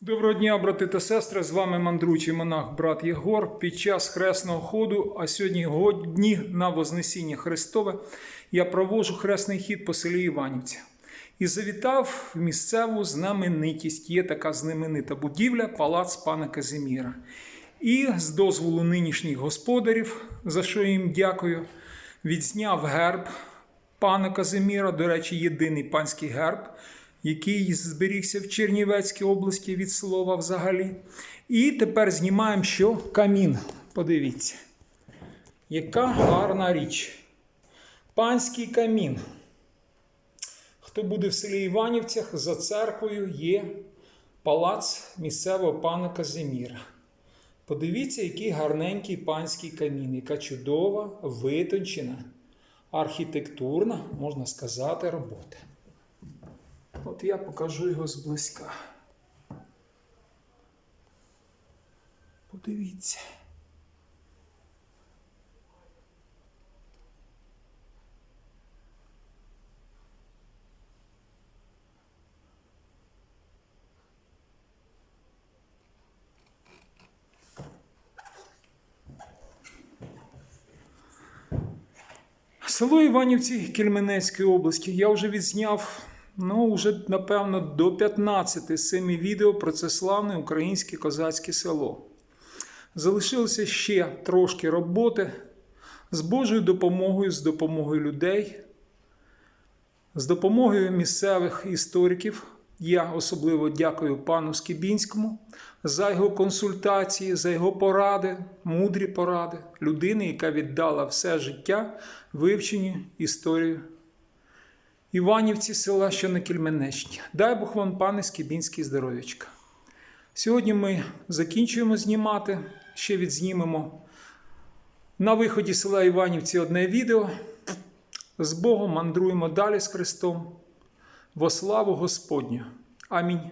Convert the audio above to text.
Доброго дня, брати та сестри! З вами мандручий монах брат Єгор. Під час хресного ходу, а сьогодні годні на Вознесіння Христове, я проводжу хресний хід по селі Іванівця. І завітав в місцеву знаменитість. Є така знаменита будівля Палац пана Казиміра. І з дозволу нинішніх господарів, за що їм дякую, відзняв герб пана Казиміра, до речі, єдиний панський герб, який зберігся в Чернівецькій області від слова взагалі. І тепер знімаємо що? Камін. Подивіться. Яка гарна річ. Панський камін. Хто буде в селі Іванівцях, за церквою є палац місцевого пана Казиміра. Подивіться, який гарненький панський камін, яка чудова, витончена, архітектурна, можна сказати, робота. От я покажу його зблизька. Подивіться. Село Іванівці Кельменецької області я вже відзняв, ну, вже, напевно, до 15 з цими відео про це славне українське козацьке село. Залишилося ще трошки роботи з Божою допомогою, з допомогою людей, з допомогою місцевих істориків. Я особливо дякую пану Скібінському за його консультації, за його поради, мудрі поради, людини, яка віддала все життя вивченню історії Іванівці села, що на Кільменечні. Дай Бог вам, пане Скібінський, здоров'ячка. Сьогодні ми закінчуємо знімати, ще відзнімемо на виході села Іванівці одне відео. З Богом мандруємо далі з Христом во славу Господню. Амінь.